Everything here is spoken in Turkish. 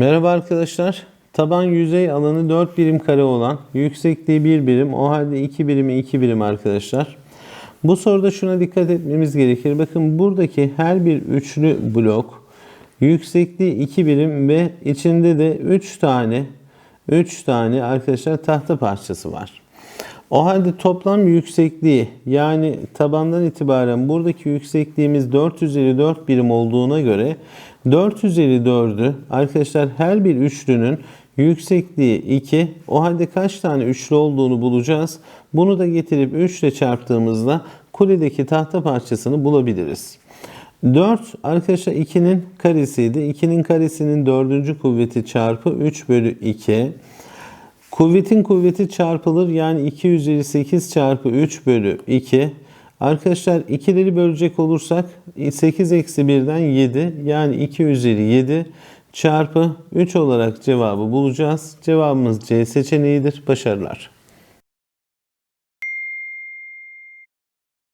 Merhaba arkadaşlar. Taban yüzey alanı 4 birim kare olan, yüksekliği 1 birim, o halde 2 birimi 2 birim arkadaşlar. Bu soruda şuna dikkat etmemiz gerekir. Bakın buradaki her bir üçlü blok yüksekliği 2 birim ve içinde de 3 tane 3 tane arkadaşlar tahta parçası var. O halde toplam yüksekliği yani tabandan itibaren buradaki yüksekliğimiz 4 üzeri 4 birim olduğuna göre 4 üzeri 4'ü arkadaşlar her bir üçlünün yüksekliği 2. O halde kaç tane üçlü olduğunu bulacağız. Bunu da getirip 3 ile çarptığımızda kuledeki tahta parçasını bulabiliriz. 4 arkadaşlar 2'nin karesiydi. 2'nin karesinin 4. kuvveti çarpı 3 bölü 2. Kuvvetin kuvveti çarpılır yani 2 üzeri 8 çarpı 3 bölü 2. Arkadaşlar ikileri bölecek olursak 8 eksi 1'den 7 yani 2 üzeri 7 çarpı 3 olarak cevabı bulacağız. Cevabımız C seçeneğidir. Başarılar.